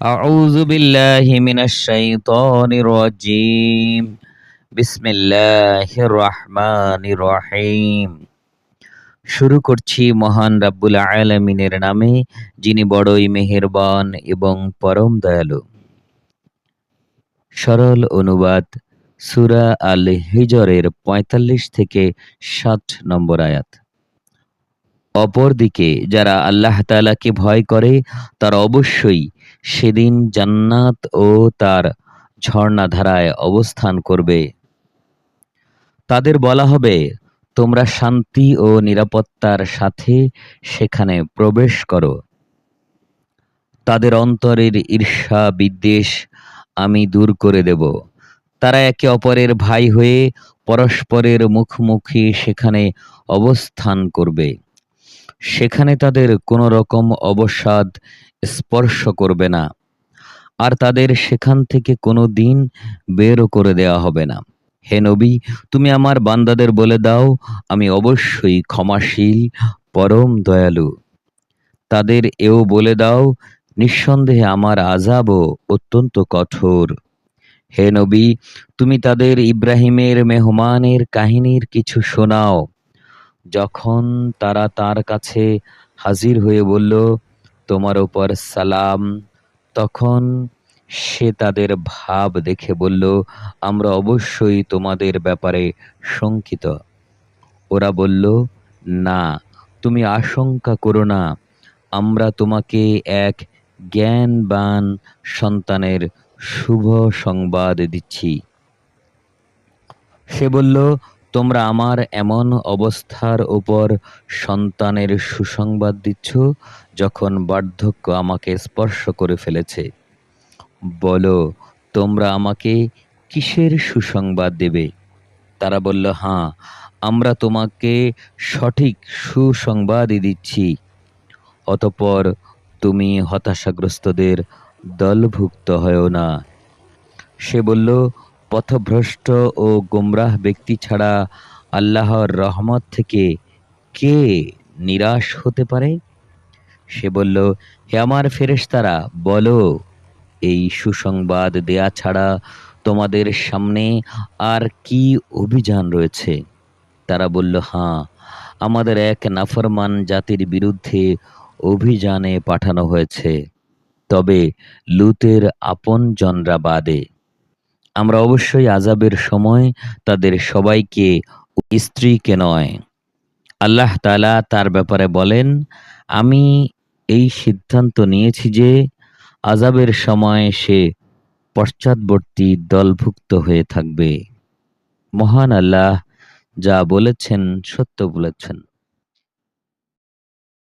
أعوذ بالله من الشيطان الرجيم بسم الله الرحمن الرحيم শুরু করছি মহান রাব্বুল আলামিনের নামে যিনি বড়ই মেহেরবান এবং পরম দয়ালু সরল অনুবাদ সুরা আল হিজরের ৪৫ থেকে ষাট নম্বর আয়াত অপরদিকে যারা আল্লাহ তাআলাকে ভয় করে তারা অবশ্যই সেদিন জান্নাত ও তার ঝর্ণাধারায় অবস্থান করবে। তাদের বলা হবে, তোমরা শান্তি ও নিরাপত্তার সাথে সেখানে প্রবেশ করো। তাদের অন্তরের ঈর্ষা বিদ্বেষ আমি দূর করে দেব। তারা একে অপরের ভাই হয়ে পরস্পরের মুখোমুখি সেখানে অবস্থান করবে। সেখানে তাদের কোনো রকম অবসাদ স্পর্শ করবে না, আর তাদের সেখান থেকে কোনো দিন বেরও করে দেওয়া হবে না। হে নবী, তুমি আমার বান্দাদের বলে দাও, আমি অবশ্যই ক্ষমাশীল, পরম দয়ালু। তাদের এও বলে দাও, নিঃসন্দেহে আমার আজাবও অত্যন্ত কঠোর। হে নবী, তুমি তাদের ইব্রাহিমের মেহমানের কাহিনীর কিছু শোনাও। যখন তারা তার কাছে হাজির হয়ে বলল তোমার উপর সালাম। তখন সে তাদের ভাব দেখে বলল, আমরা অবশ্যই তোমাদের ব্যাপারে শঙ্কিত। ওরা বলল, না, তুমি আশঙ্কা করো না। আমরা তোমাকে এক জ্ঞানবান সন্তানের শুভ সংবাদ দিচ্ছি। সে বলল তোমরা আমার এমন অবস্থার ওপর সন্তানের সুসংবাদ দিচ্ছ, যখন বার্ধক্য আমাকে স্পর্শ করে ফেলেছে। বলো, তোমরা আমাকে কিসের সুসংবাদ দেবে? তারা বলল, হাঁ, আমরা তোমাকে সঠিক সুসংবাদই দিচ্ছি। অতপর তুমি হতাশাগ্রস্তদের দলভুক্ত হয়েও না। সে বলল পথভ্রষ্ট ও গোমরাহ ব্যক্তি ছাড়া আল্লাহর রহমত থেকে কে নিরাশ হতে পারে? সে বলল, হে আমার ফেরেশতারা, বলো, এই সুসংবাদ দেয়া ছাড়া তোমাদের সামনে আর কি অভিযান রয়েছে? তারা বলল, হাঁ, আমাদের এক নাফরমান জাতির বিরুদ্ধে অভিযানে পাঠানো হয়েছে। তবে লুতের আপন জনরা বাদে আমরা অবশ্যই আজাবের সময় তাদের সবাইকে স্ত্রীকে নয়। আল্লাহ তালা তার ব্যাপারে বলেন, আমি এই সিদ্ধান্ত নিয়েছি যে আজাবের সময় সে পশ্চাৎবর্তী দলভুক্ত হয়ে থাকবে। মহান আল্লাহ যা বলেছেন সত্য বলেছেন।